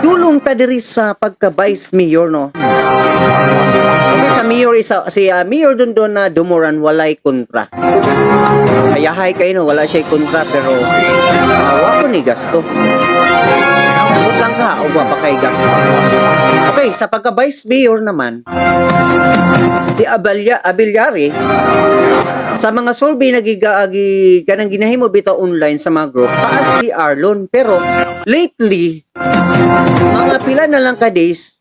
Nidulong ta diri sa pagka-vice mayor no. Okay, sa mayor isa si ah, mayor dun doon na dumuran walay kontra. Ayahay kayo no, wala siya kontra pero awa ko ni gasto. Huwag lang ka, o ba kay gasto. Okay, sa pagka-vice mayor naman, si Abalya, Abilyari, sa mga survey nagigaagi kanang ginahimo bitaw online sa mga group, taas si Arlon. Pero lately, mga pila na lang ka days,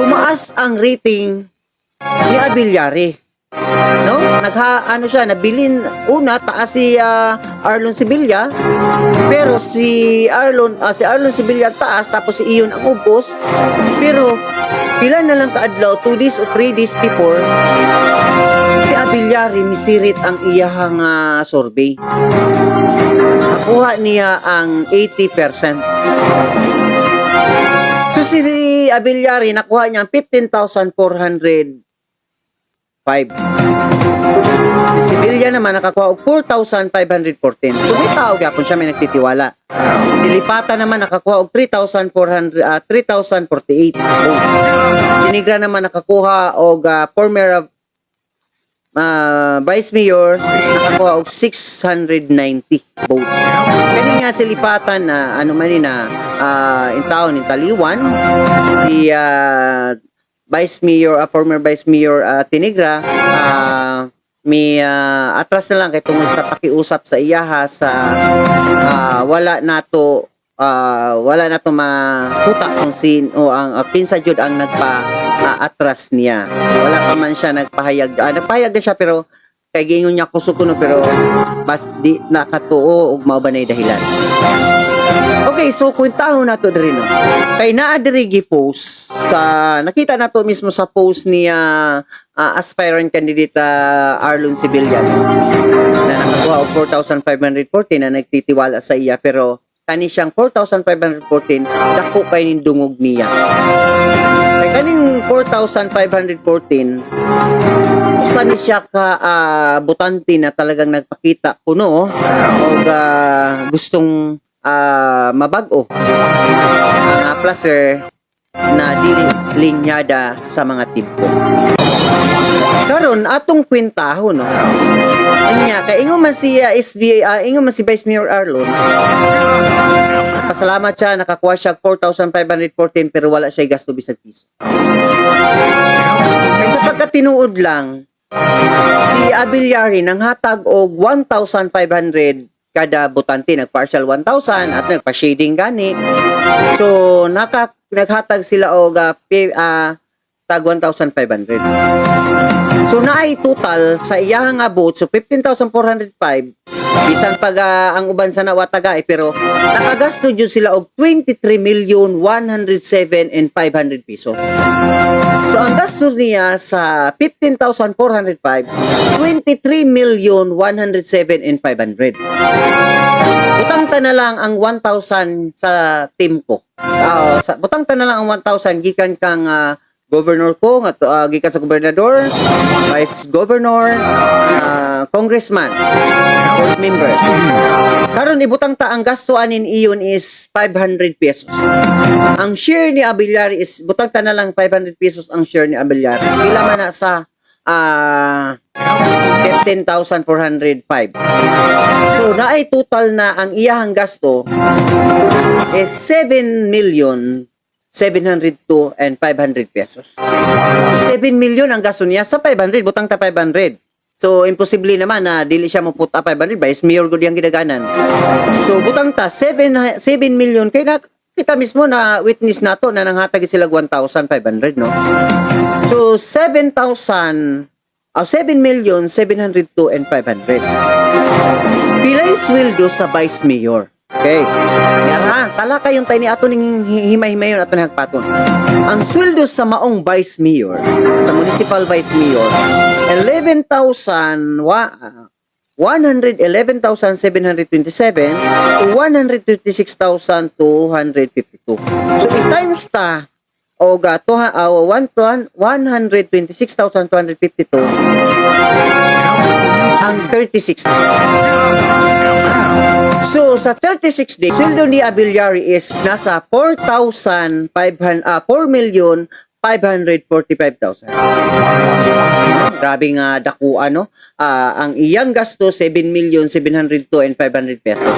tumaas ang rating ni Abilyari. No? Nagha ano siya, nabilin una taas si ah, Arlon Sibilya, pero si Arlon ah, si Arlon Sibilya taas tapos si Iyon ang ubos. Pero pila na lang kaadlaw, 2 days o 3 days before, si Abilyari misirit ang iyahang ah, survey. Nakuha niya ang 80%. So si Abilyari nakuha niya ang 15,405. Si Sibilya naman nakakuha og 4,514. So may tao gyapon siya may nagtitiwala. Si Lipata naman nakakuha og 3,400 ah, 3,048 votes. Si Negra naman nakakuha og ah, former ah, Vice Mayor nakakuha og 690 votes. Kani nga si Lipatan na ano man ni na ah, in town in Taliwan si ah, Vice Mayor, ah, former Vice Mayor ah, Tinigra, ah, may ah, atras na lang kay tungod sa pakiusap sa iyaha sa ah, wala nato ah, wala na to masuta kung sin o ang uh, pinsa jud ang nagpa ah, atras niya. Wala pa man siya nagpahayag. Ah, nagpahayag na siya pero kay gingon niya kusukuno pero bas di nakatuo og mao dahilan. Okay, so kwentahon nato diri no. Kay naa diri gi-post sa nakita nato mismo sa post ni ah, ah, aspirant candidate ah, Arlon Sibilyan na nakakuha og 4,514 na nagtitiwala sa iya pero kani siyang 4,514 dako kay ning dungog niya. Kay kaning 4,514 usa ni siya ka ah, butante na talagang nagpakita kuno og ah, gustong ah, mabago ang placer na dili linyada sa mga timpo. Karon atong kwentahon no. Anya kay ingon man si ah, SBA ah, ingon man si Vice Mayor Arlon. Pasalamat siya nakakuha siya 4,514 pero wala siya gasto bisag piso. Kay sa pagkatinuod lang si Abilyari nang hatag og 1,500 kada butante nag-partial 1,000 at nagpa-shading gani. So naka naghatag sila og ah, pi- ah, tag 1,500. So naay total sa iyang abot so 15,405 bisan pag ah, ang uban sa nawataga eh, pero nakagasto jud sila og 23 million 107 and 500 pesos. So ang gasto niya sa 15,405 23 million 107 and 500. Butang ta na lang ang 1,000 sa team ko. Ah, sa butang ta na lang ang 1,000 gikan kang ah, governor ko nga to, ah, gikan sa gobernador, vice governor, ah, congressman, board member. Karon ibutang ta ang gasto anin iyon is 500 pesos. Ang share ni Abilyari is butang ta na lang 500 pesos ang share ni Abilyari. Pila man na sa ah 15,405. So naay total na ang iyahang gasto is 7 million 702 and 500 pesos. 7 million ang gasto niya sa 500, butang ta 500. So, imposible naman na dili siya mo puta 500 ba? Mayor good yung gidaganan. So, butang ta, 7, 7 million. Kaya na, kita mismo na witness nato na nanghatag sila 1,500, no? So, 7,000, oh, 7 million, 702 and 500. Pila yung sweldo sa vice mayor? Okay. Yara, tala kayong tayo ni ato ning himay-himayon ato ning hagpaton. Ang sweldo sa maong vice mayor, sa municipal vice mayor, 11,000 wa 111,727 to 136,252. So, in times ta o ga to uh, 126,252 ang 36 So, sa 36 days, sweldo ni Abiliari is nasa 4,500, ah, 4 million 545,000. Grabe nga dakuan, no? Ah, ang iyang gasto, 7 million 702 and 500 pesos.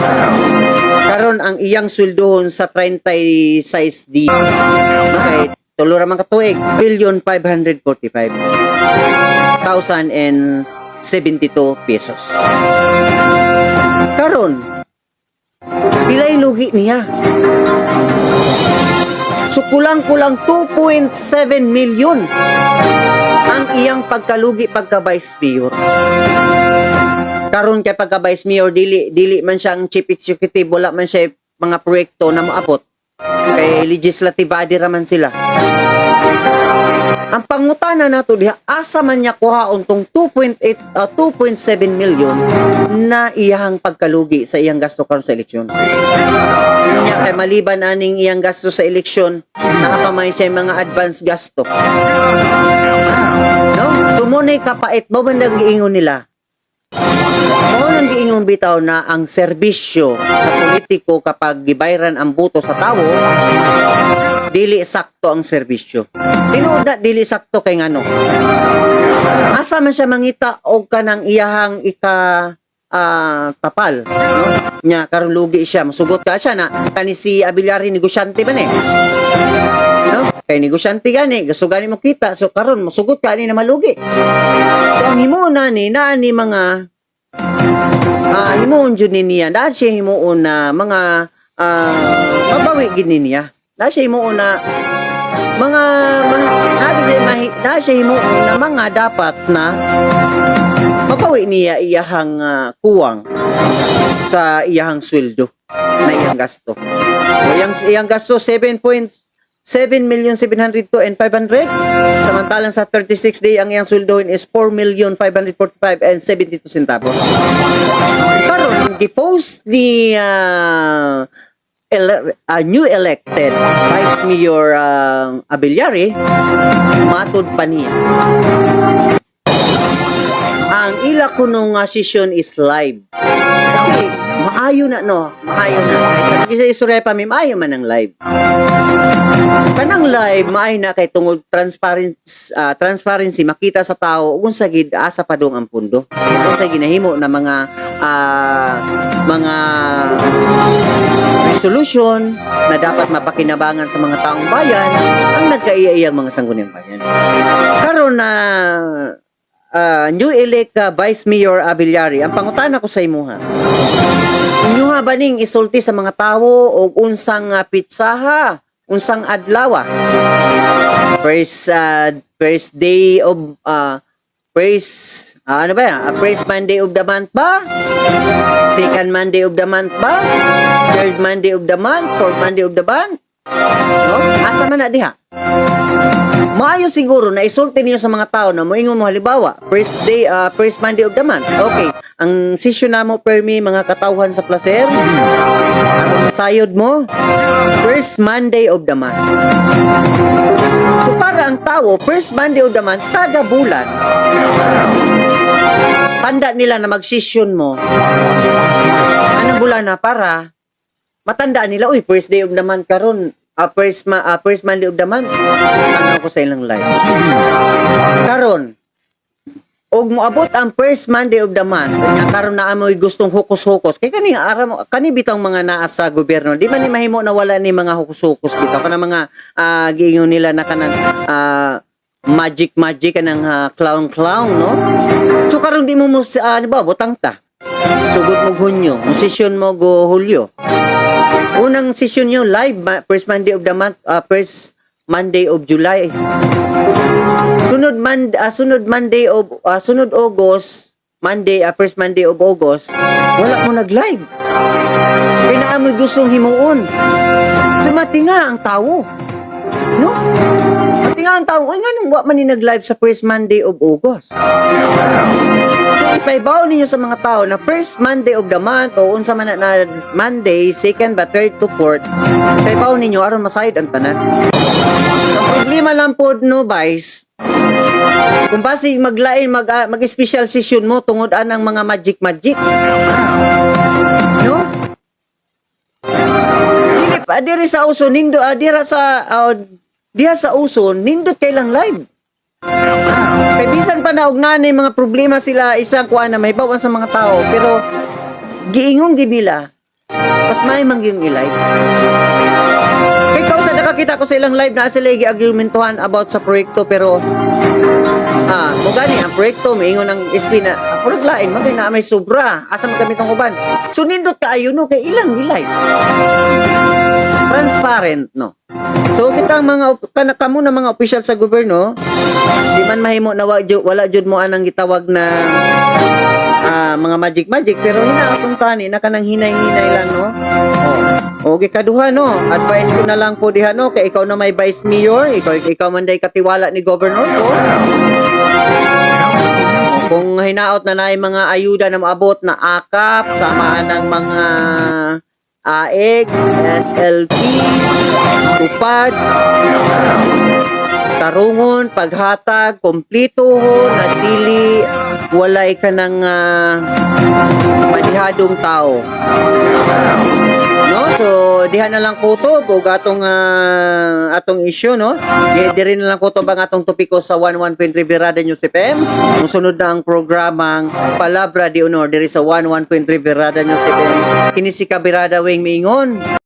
Karon ang iyang sweldohon sa 36 di. Okay, tulo raman katuig, billion 545 thousand and 72 pesos. Karon, pilay lugi niya. So kulang-kulang 2.7 million ang iyang pagkalugi pagka vice mayor. Karon kay pagka vice mayor dili dili man siya ang chief executive wala man siya mga proyekto na maabot. Kay legislative body raman sila. Ang pangutana nato diha asa man niya kuhaon tong 2.8 uh, 2.7 million na iyang pagkalugi sa iyang gasto karon sa eleksyon. Niya kay maliban aning iyang gasto sa eleksyon, nakapamay siya mga advance gasto. No? Sumunay kapait mo man giingon nila. Mo nang giingon bitaw na ang serbisyo sa politiko kapag gibayran ang buto sa tawo, dili sakto ang serbisyo. Tinuod na dili sakto kay ngano. Asa man siya mangita og kanang iyahang ika ah, tapal no? nya karon lugi siya masugot ka siya na kani si Abiliari negosyante man eh kay negosyante gani gusto gani mo kita so karon mosugot ka ani na malugi. So ang himuna ni naa ni mga ah, uh, himuon jud ni niya. Naa siya himuon na mga uh, mabawi gid niya. Naa siya himuon na mga naa siya mahi, naa siya himuon na mga dapat na mabawi niya iyahang uh, kuwang sa iyahang sweldo na iyang gasto. Iyang, iyang gasto 7.5 7,702,500. Samantalang sa 36 day, ang iyang sweldohin is 4,545 and 72 centavos. Karon, gipose ni uh, ele- uh, new elected Vice Mayor ah, uh, Abiliari, matod pa niya ang ila ko nung uh, session is live. Okay, maayo na no, maayo na. Kaya sa istorya pa mi maayo man ang live. Kanang live maayo na kay tungod transparency ah, transparency makita sa tao kung sa gid asa pa dong ang pundo. Kung sa ginahimo na mga ah, mga resolution na dapat mapakinabangan sa mga taong bayan ang nagkaiyaiyang mga sangguniang bayan. Karon na ah, new elect ka Vice Mayor Abiliari, ang pangutana ko sa imuha. Inyo ha baning isulti sa mga tawo og unsang uh, pitsaha, unsang adlaw. ah? First uh, first day of uh, first ah, ano ba yan? Ah, first Monday of the month ba? Second Monday of the month ba? Third Monday of the month? Fourth Monday of the month? No? Asa man na diha? Maayo siguro na isulti niyo sa mga tao na moingon mo halimbawa, first day, uh, first Monday of the month. Okay, ang session na mo permi mga katawhan sa placer, ang masayod mo, first Monday of the month. So para ang tao, first Monday of the month, kada bulan, tanda nila na mag-session mo, anong bulan na? Para matandaan nila, uy, first day of the month karon uh, first, ma ah, first Monday of the month, ano ko sa ilang live. Karon, og moabot ang first Monday of the month, kanya karon na amoy gustong hukus-hukus. Kay kani aram kani bitang mga naa sa gobyerno, di man ni mahimo na wala ni mga hukus-hukus bitaw kana mga uh, giingon nila na kanang ah, magic magic kanang ah, clown clown no. So karon di mo mo uh, ba butang ta. Sugod mo Hunyo, mo session mo go Hulyo. Unang session nyo live, first Monday of the month, uh, first Monday of July. Sunod man ah, sunod Monday of ah, sunod August, Monday, ah, first Monday of August, wala mo nag-live. Pinaamoy gustong himuon. Sumati nga ang tao. No? Mati nga ang tao. Ay nga nung wa man ni nag-live sa first Monday of August. Ipaibaw ninyo sa mga tao na first Monday of the month o unsa man na, Monday, second ba third to fourth, ipaibaw ninyo aron masayod ang tanan. Ang problema lang po no, guys, kung basi maglain mag ah, mag-special session mo tungod anang mga magic magic. No? Dili pa diri sa uso nindo ah, dira sa ah, diha sa uso nindot kay lang live. Kay bisan pa na og nanay mga problema sila isang kuan na may bawan sa mga tao pero giingong gid nila pas may mangyong i-live. Kay kausa nakakita ko sa ilang live na sila gi-argumentuhan about sa proyekto pero ah mo gani ang proyekto miingon ang SB na ako naglain magay na may sobra asa man gamit ang uban. So nindot kaayo no kay ilang i-live. Transparent no. So kitang mga op- kana kamo na mga opisyal sa gobyerno di man mahimo na wa, wala jud mo anang gitawag na ah, mga magic magic pero hina atong tani na kanang hinay-hinay lang no. Oh. Okay kaduha no. Advice ko na lang po diha no kay ikaw na may vice mayor, ikaw ikaw man day katiwala ni governor ko. Kung hinaot na na mga ayuda na maabot na akap, samaan ng mga AX, SLP, tupad, tarungon, paghatag, komplito ho, na dili, walay ka ng ah, manihadong tao. No? So, diha na lang kuto ug atong ah, atong issue no. Di, di rin na lang kuto bang atong topiko sa 115 Riverada News FM. Kung sunod na ang programang Palabra de Honor diri sa 115 Riverada News FM. Kini si Kabirada Wing Miingon.